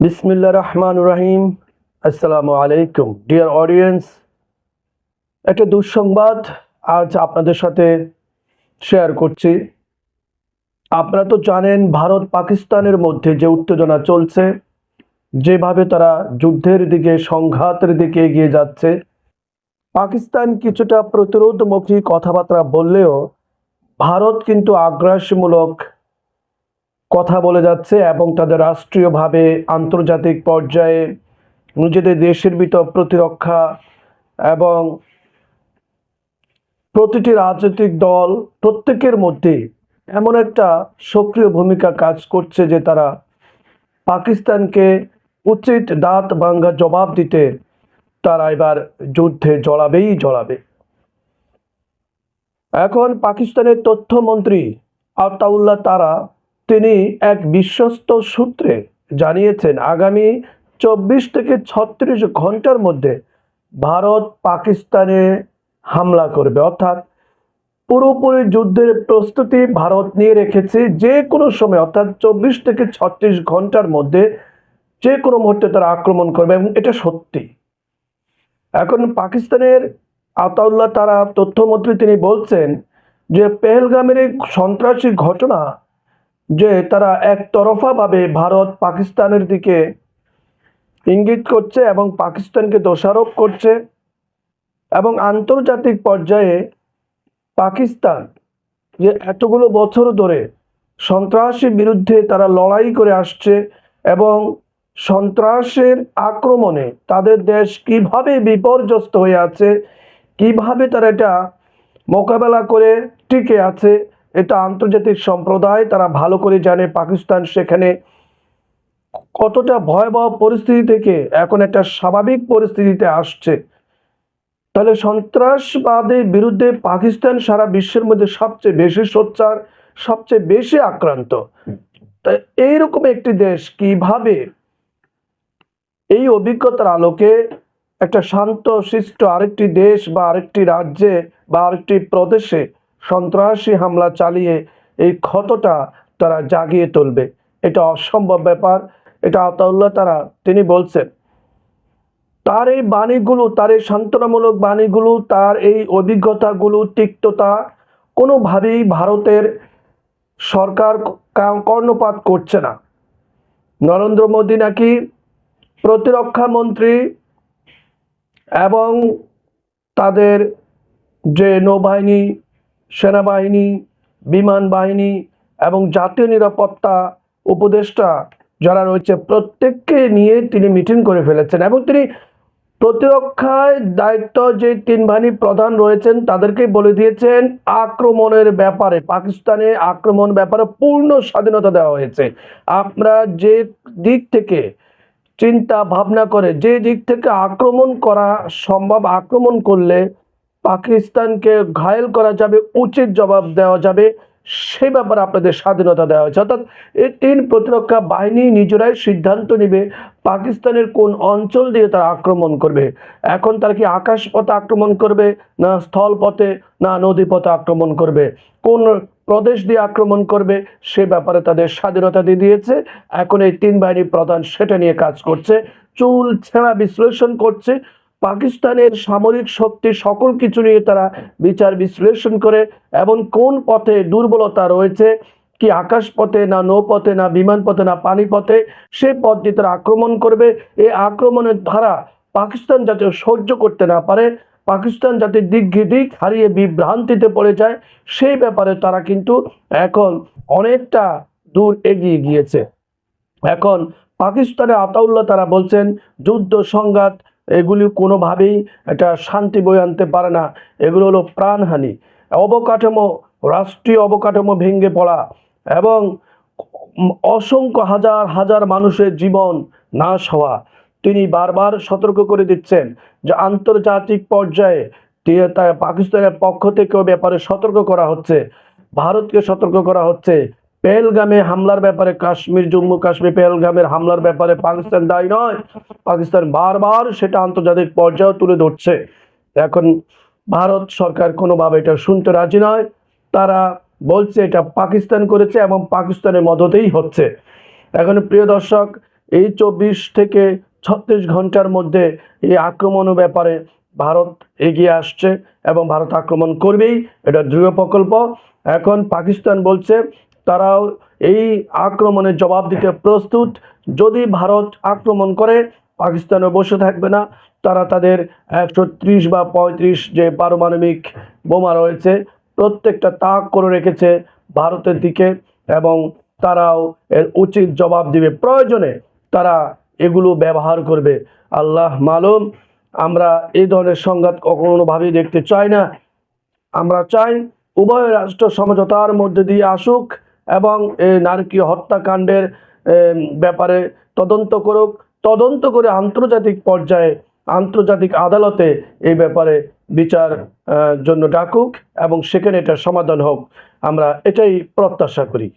বিসমিল্লা রহমান রাহিম। আসসালামু আলাইকুম। Dear audience একটা দুঃসংবাদ আজ আপনাদের সাথে শেয়ার করছি। আপনারা তো জানেন, ভারত পাকিস্তানের মধ্যে যে উত্তেজনা চলছে, যেভাবে তারা যুদ্ধের দিকে, সংঘাতের দিকে এগিয়ে যাচ্ছে, পাকিস্তান কিছুটা প্রতিরোধমুখী কথাবার্তা বললেও, ভারত কিন্তু আগ্রাসীমূলক কথা বলে যাচ্ছে এবং তাদের রাষ্ট্রীয়ভাবে আন্তর্জাতিক পর্যায়ে নিজেদের দেশের ভিতর প্রতিরক্ষা এবং প্রতিটি রাজনৈতিক দল প্রত্যেকের মধ্যে এমন একটা সক্রিয় ভূমিকা কাজ করছে যে তারা পাকিস্তানকে উচিত দাঁত ভাঙ্গা জবাব দিতে তারা এবার যুদ্ধে জড়াবেই জড়াবে। এখন পাকিস্তানের তথ্যমন্ত্রী আতাউল্লাহ তারা তিনি এক বিশ্বস্ত সূত্রে জানিয়েছেন, আগামী চব্বিশ থেকে ছত্রিশ ঘণ্টার মধ্যে ভারত পাকিস্তানে হামলা করবে। অর্থাৎ পুরোপুরি যুদ্ধের প্রস্তুতি ভারত নিয়ে রেখেছে যে কোনো সময়, অর্থাৎ চব্বিশ থেকে ছত্রিশ ঘণ্টার মধ্যে যে কোনো মুহূর্তে তারা আক্রমণ করবে এবং এটা সত্যি। এখন পাকিস্তানের আতাউল্লাহ তারা তথ্যমন্ত্রী তিনি বলছেন যে, পেহেলগামের সন্ত্রাসী ঘটনা যে তারা একতরফাভাবে ভারত পাকিস্তানের দিকে ইঙ্গিত করছে এবং পাকিস্তানকে দোষারোপ করছে এবং আন্তর্জাতিক পর্যায়ে পাকিস্তান যে এতগুলো বছর ধরে সন্ত্রাসের বিরুদ্ধে তারা লড়াই করে আসছে এবং সন্ত্রাসের আক্রমণে তাদের দেশ কীভাবে বিপর্যস্ত হয়ে আছে, কীভাবে তারা এটা মোকাবেলা করে টিকে আছে এটা আন্তর্জাতিক সম্প্রদায়, তারা ভালো করে জানে পাকিস্তান সেখানে কতটা ভয়াবহ পরিস্থিতি থেকে এখন একটা স্বাভাবিক পরিস্থিতিতে আসছে। তাহলে সন্ত্রাসবাদের বিরুদ্ধে পাকিস্তান সারা বিশ্বের মধ্যে সবচেয়ে বেশি সোচ্চার, সবচেয়ে বেশি আক্রান্ত। এইরকম একটি দেশ কীভাবে এই অভিজ্ঞতার আলোকে একটা শান্ত, শিষ্ট আরেকটি দেশ বা আরেকটি রাজ্যে বা আরেকটি প্রদেশে সন্ত্রাসী হামলা চালিয়ে এই ক্ষতটা তারা জাগিয়ে তুলবে। এটা অসম্ভব ব্যাপার। এটা আতাউল্লাহ তারা, তিনি বলছেন, তার এই বাণীগুলো, তার এই সান্ত্বনামূলক বাণীগুলো, তার এই অভিজ্ঞতাগুলো, তিক্ততা কোনোভাবেই ভারতের সরকার কর্ণপাত করছে না। নরেন্দ্র মোদী নাকি প্রতিরক্ষা মন্ত্রী এবং তাদের যে নৌবাহিনী সেনাবাহিনী, বিমান বাহিনী এবং জাতীয় নিরাপত্তা উপদেষ্টা যারা রয়েছে, প্রত্যেককে নিয়ে তিনি মিটিং করে ফেলেছেন এবং তিনি প্রতিরক্ষায় দায়িত্ব যে তিন বাহিনী প্রধান রয়েছেন তাদেরকে বলে দিয়েছেন, আক্রমণের ব্যাপারে, পাকিস্তানে আক্রমণ ব্যাপারে পূর্ণ স্বাধীনতা দেওয়া হয়েছে। আমরা যে দিক থেকে চিন্তা ভাবনা করে, যে দিক থেকে আক্রমণ করা সম্ভব, আক্রমণ করলে পাকিস্তানকে ঘায়েল করা যাবে, উচিত জবাব দেওয়া যাবে সেই ব্যাপারে আপনাদের স্বাধীনতা দেওয়া হয়েছে। অর্থাৎ এই তিন প্রতিরক্ষা বাহিনী নিজেরাই সিদ্ধান্ত নেবে পাকিস্তানের কোন অঞ্চল দিয়ে তারা আক্রমণ করবে। এখন তারা কি আকাশ পথে আক্রমণ করবে, না স্থল পথে না নদী পথে আক্রমণ করবে? কোন প্রদেশ দিয়ে আক্রমণ করবে, সে ব্যাপারে তাদের স্বাধীনতা দিয়ে দিয়েছে। এখন এই তিন বাহিনী প্রধান সেটা নিয়ে কাজ করছে, চুল ছেঁড়া বিশ্লেষণ করছে। পাকিস্তানের সামরিক শক্তি সকল কিছু নিয়ে তারা বিচার বিশ্লেষণ করে এবং কোন পথে দুর্বলতা রয়েছে, কি আকাশ পথে না নৌপথে, না বিমান পথে না পানি পথে সেই পথ দিয়ে তারা আক্রমণ করবে। এই আক্রমণের ধারা পাকিস্তান যাতে সহ্য করতে না পারে, পাকিস্তান যাতে দিক দিক হারিয়ে বিভ্রান্তিতে পড়ে যায়, সেই ব্যাপারে তারা কিন্তু এখন অনেকটা দূর এগিয়ে গিয়েছে। এখন পাকিস্তানে আতাউল্লাহ তারা বলছেন, যুদ্ধ সংঘাত এগুলি কোনোভাবেই একটা শান্তি বয়ে আনতে পারে না। এগুলো হলো প্রাণহানি, অবকাঠামো, রাষ্ট্রীয় অবকাঠামো ভেঙে পড়া এবং অসংখ্য হাজার হাজার মানুষের জীবন নাশ হওয়া। তিনি বারবার সতর্ক করে দিচ্ছেন যে আন্তর্জাতিক পর্যায়ে পাকিস্তানের পক্ষ থেকেও ব্যাপারে সতর্ক করা হচ্ছে, ভারতকে সতর্ক করা হচ্ছে। পেহেলগামে হামলার ব্যাপারে কাশ্মীর, জম্মু কাশ্মীর পেহেলগামের হামলার ব্যাপারে পাকিস্তান দায়ী নয়। পাকিস্তান বারবার সেটা আন্তর্জাতিক পর্যায়ে তুলে ধরছে। এখন ভারত সরকার কোনোভাবে এটা শুনতে রাজি নয়। তারা বলছে এটা পাকিস্তান করেছে এবং পাকিস্তানের মদতেই হচ্ছে। এখন প্রিয় দর্শক, এই চব্বিশ থেকে ছত্রিশ ঘণ্টার মধ্যে এই আক্রমণের ব্যাপারে ভারত এগিয়ে আসছে এবং ভারত আক্রমণ করবেই। এটা দৃঢ় প্রকল্প। এখন পাকিস্তান বলছে তারাও এই আক্রমণের জবাব দিতে প্রস্তুত। যদি ভারত আক্রমণ করে, পাকিস্তানও বসে থাকবে না। তারা তাদের একশো ত্রিশ বা পঁয়ত্রিশ যে পারমাণবিক বোমা রয়েছে, প্রত্যেকটা তাক করে রেখেছে ভারতের দিকে এবং তারাও এর উচিত জবাব দিবে। প্রয়োজনে তারা এগুলো ব্যবহার করবে। আল্লাহ মালুম, আমরা এই ধরনের সংঘাত কখনোভাবেই দেখতে চাই না। আমরা চাই উভয় রাষ্ট্র সমঝোতার মধ্যে দিয়ে আসুক। এবং নারকীয় হত্যাকাণ্ডের ব্যাপারে তদন্ত করুক। তদন্ত করে আন্তর্জাতিক পর্যায়ে, আন্তর্জাতিক আদালতে এই ব্যাপারে বিচার জন্য ডাকুক এবং সেখানে এটা সমাধান হোক। আমরা এটাই প্রত্যাশা করি।